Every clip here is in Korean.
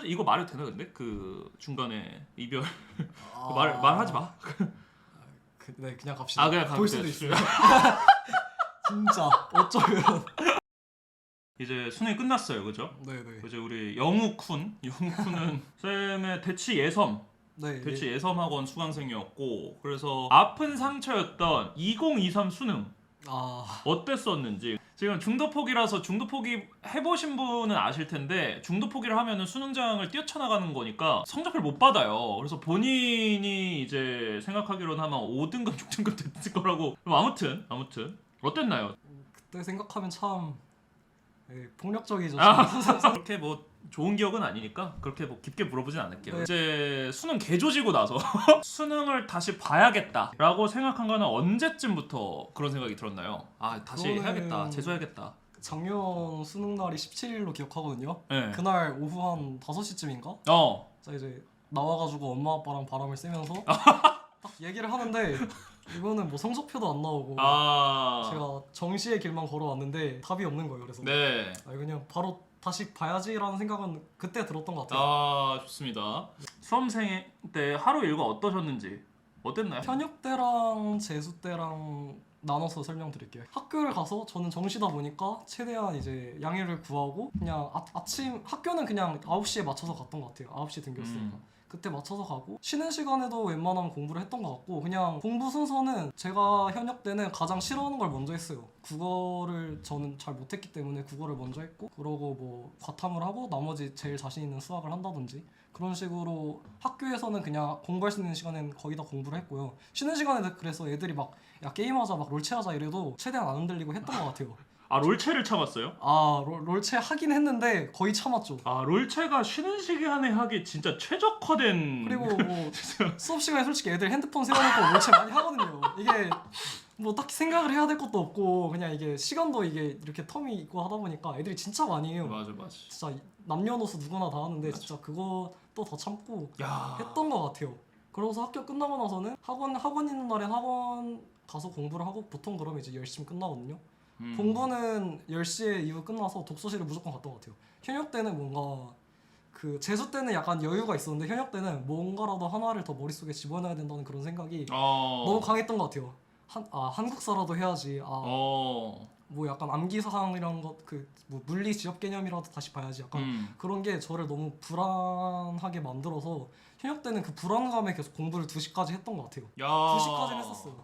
솔 이거 말해도 되나 근데 그 중간에 이별 아... 그 말 말하지 마. 그, 네 그냥 갑시다. 아 그냥 볼 수도 돼. 있어요. 진짜 어쩌면. 이제 수능이 끝났어요, 그죠? 네네. 이제 우리 영우쿤, 영우쿤은 쌤의 대치 예섬, 네. 대치 네. 예섬학원 수강생이었고 그래서 아픈 상처였던 2023 수능 아 어땠었는지 지금 중도 포기라서 중도 포기 해보신 분은 아실 텐데 중도 포기를 하면은 수능장을 뛰어쳐나가는 거니까 성적을 못 받아요. 그래서 본인이 이제 생각하기로는 아마 5등급, 6등급 됐을 거라고. 아무튼 아무튼 어땠나요? 그때 생각하면 참 네, 폭력적이죠. 아, 그렇게 뭐 좋은 기억은 아니니까 그렇게 뭐 깊게 물어보진 않을게요. 네. 이제 수능 개조지고 나서 수능을 다시 봐야겠다라고 생각한 거는 언제쯤부터 그런 생각이 들었나요? 아 다시 그거는- 해야겠다, 재수해야겠다. 작년 수능 날이 17일로 기억하거든요. 네. 그날 오후 한 5시쯤인가? 어. 자 이제 나와가지고 엄마 아빠랑 바람을 쐬면서 딱 얘기를 하는데 이거는 뭐 성적표도 안 나오고 아. 제가 정시의 길만 걸어왔는데 답이 없는 거예요. 그래서 네. 아, 그냥 바로 다시 봐야지라는 생각은 그때 들었던 것 같아요. 아 좋습니다. 수험생 때 하루 일과 어떠셨는지 어땠나요? 현역 때랑 재수 때랑 나눠서 설명드릴게요. 학교를 가서 저는 정시다 보니까 최대한 이제 양해를 구하고 그냥 아, 아침 학교는 그냥 9시에 맞춰서 갔던 것 같아요. 9시 등교였으니까. 음. 그때 맞춰서 가고 쉬는 시간에도 웬만하면 공부를 했던 것 같고 그냥 공부 순서는 제가 현역 때는 가장 싫어하는 걸 먼저 했어요. 국어를 저는 잘 못했기 때문에 국어를 먼저 했고 그러고 뭐 과탐을 하고 나머지 제일 자신 있는 수학을 한다든지 그런 식으로 학교에서는 그냥 공부할 수 있는 시간엔 거의 다 공부를 했고요. 쉬는 시간에 그래서 애들이 막 야 게임하자 막 롤체하자 이래도 최대한 안 흔들리고 했던 것 같아요. 아 롤체를 참았어요? 아 롤, 롤체 하긴 했는데 거의 참았죠. 아 롤체가 쉬는 시간에 하기 진짜 최적화된 그리고 뭐 수업 시간에 솔직히 애들 핸드폰 세워놓고 롤체 많이 하거든요. 이게 뭐 딱히 생각을 해야 될 것도 없고 그냥 이게 시간도 이게 이렇게 텀이 있고 하다 보니까 애들이 진짜 많이 해요. 맞아 맞아. 진짜 남녀노소 누구나 다 하는데 진짜 그거 또 더 참고 야. 했던 것 같아요. 그러고서 학교 끝나고 나서는 학원 학원 있는 날엔 학원 가서 공부를 하고 보통 그러면 이제 10시면 끝나거든요. 음. 공부는 10시에 이후 끝나서 독서실을 무조건 갔던 것 같아요. 현역 때는 뭔가 그 재수 때는 약간 여유가 있었는데 현역 때는 뭔가라도 하나를 더 머릿속에 집어넣어야 된다는 그런 생각이 어. 너무 강했던 것 같아요. 한, 아 한국사라도 해야지. 아뭐 어. 약간 암기 사항이란 것 그 뭐 물리 지엽 개념이라도 다시 봐야지. 약간 음. 그런 게 저를 너무 불안하게 만들어서 현역 때는 그 불안감에 계속 공부를 2시까지 했던 것 같아요. 야. 2시까지는 했었어요.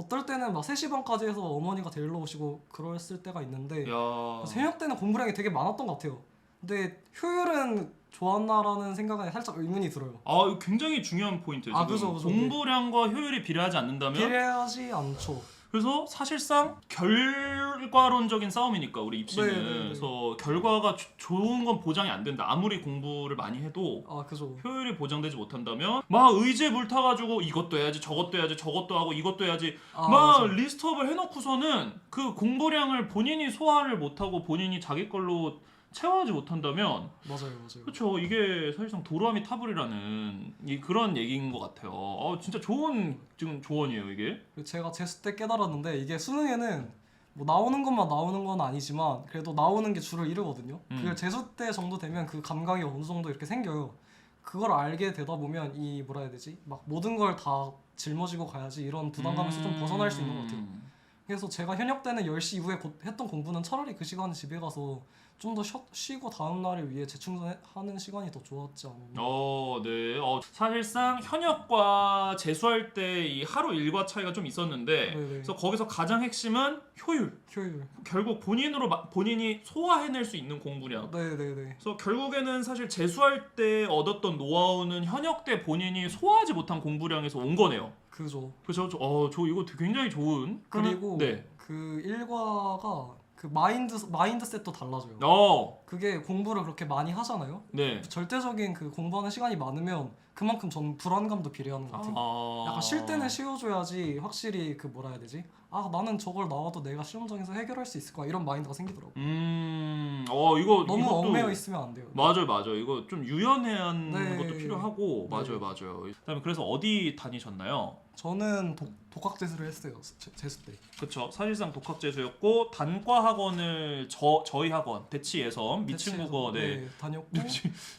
어떨 때는 막 3시 반까지 해서 어머니가 데리러 오시고 그랬을 때가 있는데 야. 현역 때는 공부량이 되게 많았던 것 같아요. 근데 효율은 좋았나라는 생각에 살짝 의문이 들어요. 아 이거 굉장히 중요한 포인트예요. 아, 지금 그죠, 그죠. 공부량과 효율이 비례하지 않는다면 비례하지 않죠. 그래서 사실상 결과론적인 싸움이니까 우리 입시는 네, 네, 네. 그래서 결과가 조- 좋은 건 보장이 안 된다. 아무리 공부를 많이 해도 아 그죠. 효율이 보장되지 못한다면 막 의지에 불타가지고 이것도 해야지 저것도 해야지 저것도 하고 이것도 해야지 아, 막 맞아. 리스트업을 해놓고서는 그 공부량을 본인이 소화를 못하고 본인이 자기 걸로 채워하지 못한다면 맞아요, 맞아요. 그렇죠 이게 사실상 도루아미 타불이라는 이 그런 얘기인 것 같아요. 어, 진짜 좋은 지금 조언이에요 이게. 그리고 제가 재수 때 깨달았는데 이게 수능에는 뭐 나오는 것만 나오는 건 아니지만 그래도 나오는 게 주를 이루거든요. 음. 그 재수 때 정도 되면 그 감각이 어느 정도 이렇게 생겨요. 그걸 알게 되다 보면 이 뭐라 해야 되지? 막 모든 걸 다 짊어지고 가야지 이런 부담감에서 좀 벗어날 수 있는 것 같아요. 음. 그래서 제가 현역 때는 10시 이후에 곧 했던 공부는 차라리 그 시간에 집에 가서 좀 더 쉬고 다음 날을 위해 재충전하는 시간이 더 좋았지 않나. 어, 네. 어, 사실상 현역과 재수할 때 이 하루 일과 차이가 좀 있었는데, 네네. 그래서 거기서 가장 핵심은 효율. 효율. 결국 본인으로 마- 본인이 소화해낼 수 있는 공부량. 네네네. 그래서 결국에는 사실 재수할 때 얻었던 노하우는 현역 때 본인이 소화하지 못한 공부량에서 온 거네요. 그죠. 저, 어, 저 이거 굉장히 좋은. 그리고 네. 그 일과가 그 마인드 마인드셋도 달라져요. 어, 그게 공부를 그렇게 많이 하잖아요. 네. 절대적인 그 공부하는 시간이 많으면 그만큼 저는 불안감도 비례하는 것 같아요. 아, 약간 쉴 때는 쉬어줘야지 확실히 그 뭐라 해야 되지? 아 나는 저걸 나와도 내가 시험장에서 해결할 수 있을 거야 이런 마인드가 생기더라고. 음, 어, 이거 너무 이것도- 얽매여 있으면 안 돼요. 맞아요, 맞아요. 이거 좀 유연한 네. 것도 필요하고 네. 맞아요, 맞아요. 그다음에 그래서 어디 다니셨나요? 저는 독, 독학 재수를 했어요 제, 재수 때. 그쵸. 사실상 독학 재수였고 단과 학원을 저 저희 학원 대치 예섬 학년 미친국어 네. 네, 다녔고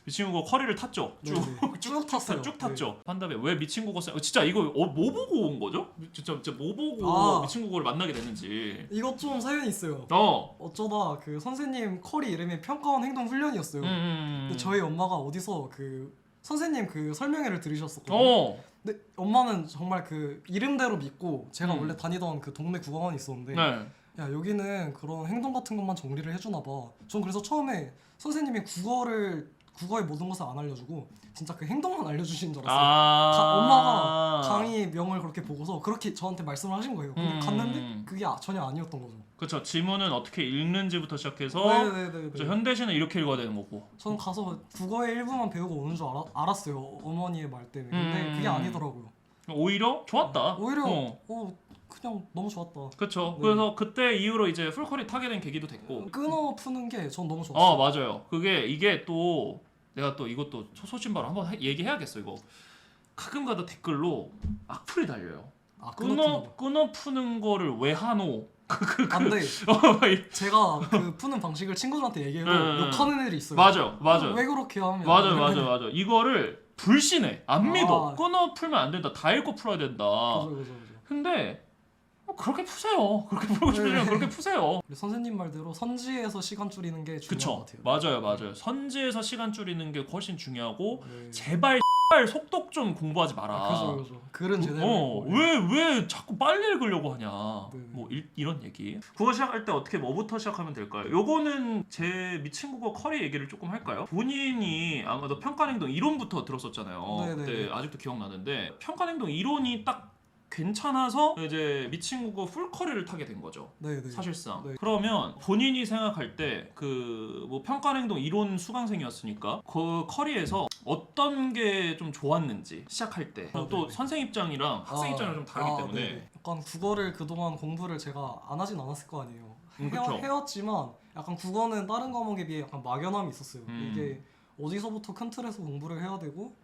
미친국어 커리를 탔죠. 네, 쭉 네. 쭉 탔어요. 쭉 탔죠. 판다베 왜 미친 국어 쌤? 진짜 이거 어, 뭐 보고 온 거죠? 진짜 진짜 뭐 보고 아. 미친 국어를 만나게 됐는지. 이거 좀 사연이 있어요. 어. 어쩌다 그 선생님 컬이 이름이 평가원 행동 훈련이었어요. 음, 음. 근데 저희 엄마가 어디서 그 선생님 그 설명회를 들으셨었거든요. 어. 근데 엄마는 정말 그 이름대로 믿고 제가 음. 원래 다니던 그 동네 국어관이 있었는데 네. 야 여기는 그런 행동 같은 것만 정리를 해주나 봐. 전 그래서 처음에 선생님이 국어를 국어의 모든 것을 안 알려주고 진짜 그 행동만 알려주신 줄 알았어요. 아. 가- 엄마가 강의 명을 그렇게 보고서 그렇게 저한테 말씀을 하신 거예요. 근데 음. 갔는데 그게 아- 전혀 아니었던 거죠. 그렇죠. 지문은 어떻게 읽는지부터 시작해서 네네네. 저 현대시는 이렇게 읽어야 되는 거고. 저는 가서 국어의 일부만 배우고 오는 줄 알아, 알았어요. 어머니의 말 때문에. 근데 음. 그게 아니더라고요. 오히려 좋았다. 오히려 어. 어, 그냥 너무 좋았다. 그렇죠. 네. 그래서 그때 이후로 이제 풀커리 타게 된 계기도 됐고. 끊어 푸는 게 전 너무 어 좋았어요. 맞아요. 그게 이게 또 내가 또 이것도 소신바로 한번 해- 얘기해야겠어 이거. 가끔가다 댓글로 악플이 달려요. 아, 끊어 끊어 끊어 푸는 거를 왜 하노? 안 돼. 어, 이- 제가 그 푸는 방식을 친구들한테 얘기해도 응, 응. 욕하는 애들이 있어요. 맞아, 맞아, 왜 그렇게 하면? 맞아, 맞아, 맞아. 이거를 불신해. 안 믿어. 아. 끊어 풀면 안 된다. 다 읽고 풀어야 된다. 맞아, 맞아, 맞아. 근데 뭐 그렇게 푸세요. 그렇게 풀고 싶으면 네. 그렇게 푸세요. 선생님 말대로 선지에서 시간 줄이는 게 중요한 그쵸? 것 같아요. 맞아요, 맞아요. 선지에서 시간 줄이는 게 훨씬 중요하고 네. 제발 X발 속독 좀 공부하지 마라. 아, 그죠, 그죠. 글은 제대로. 어, 읽고. 왜, 왜 자꾸 빨리 읽으려고 하냐. 네. 뭐 이, 이런 얘기. 국어 시작할 때 어떻게 뭐부터 시작하면 될까요? 요거는 제 미친 국어 커리 얘기를 조금 할까요? 본인이 아마도 평가행동 이론부터 들었었잖아요. 네, 네, 그때 네. 아직도 기억나는데 평가행동 이론이 딱 괜찮아서 이제 미친 국어 풀 커리를 타게 된 거죠. 네, 네. 사실상 네. 그러면 본인이 생각할 때 그 뭐 평가행동 이론 수강생이었으니까 그 커리에서 어떤 게 좀 좋았는지 시작할 때 아, 또 네네. 선생 입장이랑 학생 아, 입장이랑 좀 다르기 아, 때문에 네네. 약간 국어를 그동안 공부를 제가 안 하진 않았을 거 아니에요. 음, 그쵸. 해왔지만 약간 국어는 다른 과목에 비해 약간 막연함이 있었어요. 음. 이게 어디서부터 큰 틀에서 공부를 해야 되고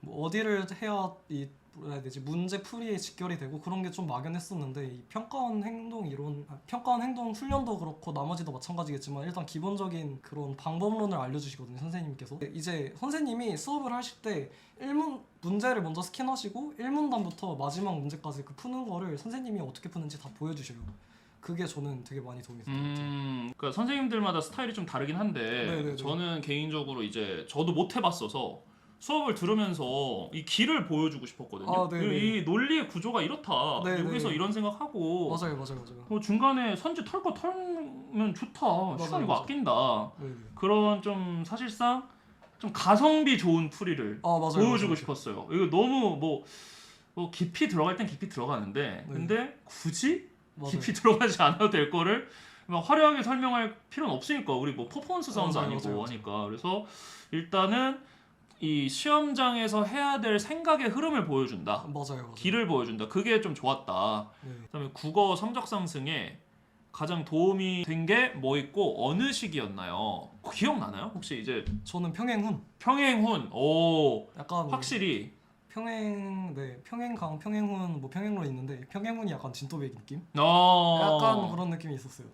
뭐 어디를 해야 이 뭐라 해야 되지. 문제 풀이에 직결이 되고 그런 게 좀 막연했었는데 이 평가원 행동 이론 아, 평가원 행동 훈련도 그렇고 나머지도 마찬가지겠지만 일단 기본적인 그런 방법론을 알려주시거든요 선생님께서. 이제 선생님이 수업을 하실 때 1문 문제를 먼저 스캔하시고 1문단부터 마지막 문제까지 그 푸는 거를 선생님이 어떻게 푸는지 다 보여주셔요 그게 저는 되게 많이 도움이 됐던 것 같아요. 음, 그러니까 선생님들마다 스타일이 좀 다르긴 한데 네네네. 저는 개인적으로 이제 저도 못 해봤어서 수업을 들으면서 이 길을 보여주고 싶었거든요. 아, 네네. 이 논리의 구조가 이렇다. 네네. 여기서 이런 생각하고 맞아요 맞아요 맞아요 뭐 중간에 선지 털 거 털면 좋다. 시간 맞아요, 이거 맞아요. 아낀다. 네네. 그런 좀 사실상 좀 가성비 좋은 풀이를 아 맞아요 보여주고 맞아요. 싶었어요. 이거 너무 뭐, 뭐 깊이 들어갈 땐 깊이 들어가는데 네. 근데 굳이 맞아요. 깊이 들어가지 않아도 될 거를 막 화려하게 설명할 필요는 없으니까 우리 뭐 퍼포먼스 사운드 맞아요, 맞아요. 하니까 그래서 일단은 이 시험장에서 해야 될 생각의 흐름을 보여준다. 맞아요 맞아요 길을 보여준다. 그게 좀 좋았다. 네. 그다음에 국어 성적 상승에 가장 도움이 된 게 뭐 있고 어느 시기였나요? 기억나나요? 혹시 이제 저는 평행훈 평행훈 오 약간 확실히 평행 네 평행강 평행훈 뭐 평행로 있는데 평행훈이 약간 진또배기 느낌 어 약간 그런 느낌이 있었어요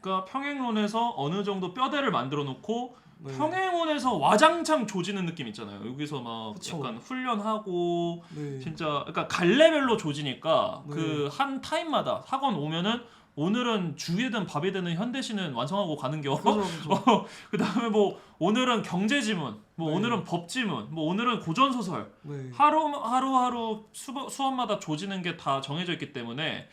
그러니까 평행론에서 어느 정도 뼈대를 만들어 놓고 네. 평행원에서 와장창 조지는 느낌 있잖아요. 여기서 막 그쵸. 약간 훈련하고 네. 진짜 그러니까 갈래별로 조지니까 네. 그 한 타임마다 학원 오면은 오늘은 주이든 밥이 되는 현대시는 완성하고 가는 겨. 그죠 그죠 그 다음에 뭐 오늘은 경제 지문, 뭐 네. 오늘은 법 지문, 뭐 오늘은 고전 소설. 네. 하루 하루 하루 수업, 수업마다 조지는 게 다 정해져 있기 때문에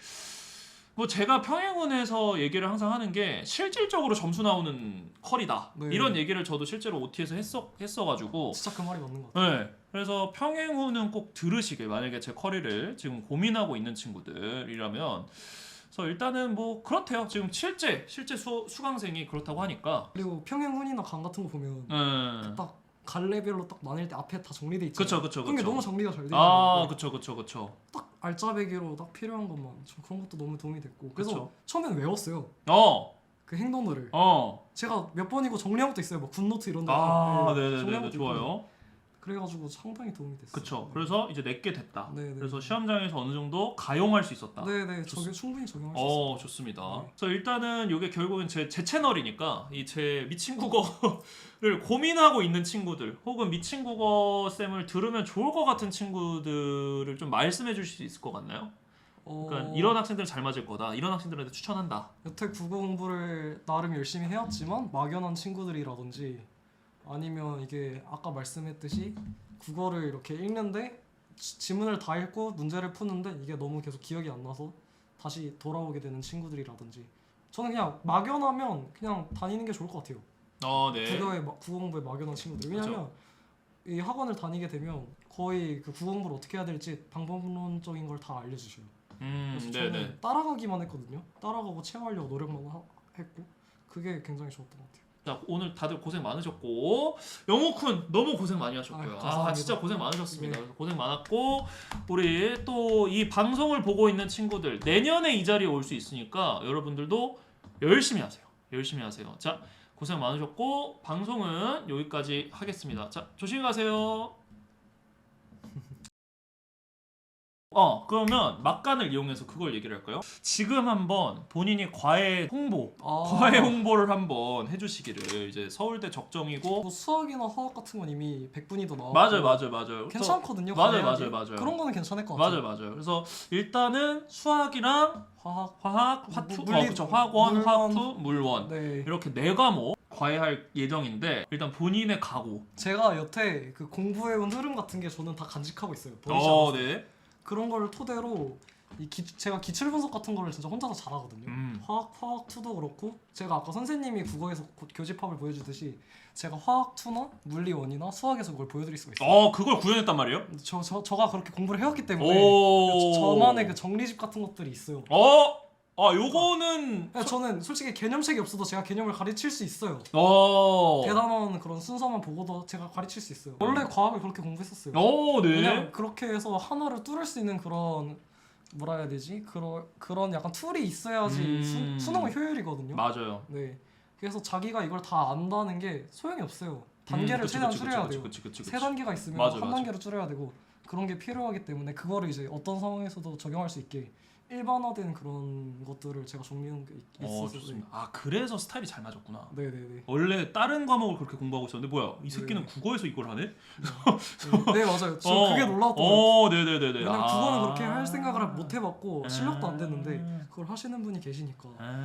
뭐 제가 평행원에서 얘기를 항상 하는 게 실질적으로 점수 나오는 컬이다. 네. 이런 얘기를 저도 실제로 OT에서 했어 했어가지고. 진짜 그 말이 맞는 것 같아요. 네. 그래서 평행후는 꼭 들으시길 만약에 제 커리를 지금 고민하고 있는 친구들이라면. 그래서 일단은 뭐 그렇대요. 지금 실제 실제 수, 수강생이 그렇다고 하니까. 그리고 평행훈이나 강 같은 거 보면 음. 딱 갈래별로 딱 나뉠 때 앞에 다 정리돼 있잖아요. 그쵸 그쵸 그런 게 그쵸. 너무 정리가 잘 되어 아 그쵸 그쵸 그쵸. 딱 알짜배기로 딱 필요한 것만 좀 그런 것도 너무 도움이 됐고 그래서 그쵸. 처음엔 외웠어요 어 그 행동들을 어. 제가 몇 번이고 정리한 것도 있어요 뭐 굿노트 이런 데 아, 네, 네네네, 정리한 것도 있고. 좋아요. 그래가지고 상당히 도움이 됐어요. 그쵸. 그래서 이제 내게 됐다. 네네. 그래서 시험장에서 어느 정도 가용할 수 있었다. 네네 좋- 저게 충분히 적용할 수어 있어요. 좋습니다. 네. 그래서 일단은 이게 결국은 제, 제 채널이니까 이 제 미친 국어를 고민하고 있는 친구들 혹은 미친 국어 쌤을 들으면 좋을 것 같은 친구들을 좀 말씀해 주실 수 있을 것 같나요? 어, 그러니까 이런 학생들은 잘 맞을 거다. 이런 학생들한테 추천한다. 여태 국어 공부를 나름 열심히 해왔지만 막연한 친구들이라든지 아니면 이게 아까 말씀했듯이 국어를 이렇게 읽는데 지- 지문을 다 읽고 문제를 푸는데 이게 너무 계속 기억이 안 나서 다시 돌아오게 되는 친구들이라든지 저는 그냥 막연하면 그냥 다니는 게 좋을 것 같아요. 어 네. 국어에 마- 국어 공부에 막연한 친구들 왜냐하면 이 학원을 다니게 되면 거의 그 국어 공부를 어떻게 해야 될지 방법론적인 걸 다 알려주셔요. 음 그래서 네네. 저는 따라가기만 했거든요. 따라가고 체화하려고 노력만 하- 했고 그게 굉장히 좋았던 것 같아요. 자 오늘 다들 고생 많으셨고 영호쿤 너무 고생 많이 하셨고요. 아, 감사합니다. 진짜 고생 많으셨습니다. 네. 고생 많았고 우리 또 이 방송을 보고 있는 친구들 내년에 이 자리에 올 수 있으니까 여러분들도 열심히 하세요. 열심히 하세요. 자 고생 많으셨고 방송은 여기까지 하겠습니다. 자 조심히 가세요. 어 그러면 막간을 이용해서 그걸 얘기를 할까요? 지금 한번 본인이 과외 홍보 아, 과외 홍보를 한번 해주시기를 이제 서울대 적정이고 뭐 수학이나 화학 같은 건 이미 100분위도 나왔고 맞아요 맞아요 맞아요 괜찮거든요. 맞아요, 과외하기. 맞아요, 맞아요. 그런 거는 괜찮을 것 같아요. 맞아요 맞아요 그래서 일단은 수학이랑 화학 화학 무- 화투 물리- 어, 그쵸 화원 물원. 화투 물원 네. 이렇게 네 과목 과외할 예정인데 일단 본인의 각오 제가 여태 그 공부해온 흐름 같은 게 저는 다 간직하고 있어요. 보이지 어, 않아서. 네. 그런 걸 토대로 이 기, 제가 기출 분석 같은 거를 진짜 혼자서 잘하거든요. 음. 화학 화학 투도 그렇고 제가 아까 선생님이 국어에서 고- 교집합을 보여주듯이 제가 화학 투나 물리 원이나 수학에서 그걸 보여드릴 수가 있어요. 어 그걸 구현했단 말이에요? 저, 저 저가 그렇게 공부를 해왔기 때문에 오 저 만의 그 정리집 같은 것들이 있어요. 어? 아 요거는 그냥 저는 솔직히 개념책이 없어도 제가 개념을 가르칠 수 있어요. 어. 대단한 그런 순서만 보고도 제가 가르칠 수 있어요. 원래 과학을 그렇게 공부했었어요. 어, 네. 왜냐면 그렇게 해서 하나를 뚫을 수 있는 그런 뭐라 해야 되지? 그런 그런 약간 툴이 있어야지 음. 수, 수능은 효율이거든요. 맞아요. 네. 그래서 자기가 이걸 다 안다는 게 소용이 없어요. 단계를 음, 그치, 최대한 그치, 줄여야 그치, 돼요. 그치, 그치, 그치. 세 단계가 있으면 맞아, 한 맞아. 단계로 줄여야 되고 그런 게 필요하기 때문에 그거를 이제 어떤 상황에서도 적용할 수 있게 일반화된 그런 것들을 제가 정리한 게 있- 어, 있어서 좋습니다. 아, 그래서 스타일이 잘 맞았구나. 네네네. 원래 다른 과목을 그렇게 공부하고 있었는데 뭐야 이 새끼는 네. 국어에서 이걸 하네? 네 맞아요. 저 어, 그게 놀라웠던 요 어, 네네네네. 왜냐면 아. 국어는 그렇게 할 생각을 못 해봤고 실력도 안 됐는데 아. 그걸 하시는 분이 계시니까 아.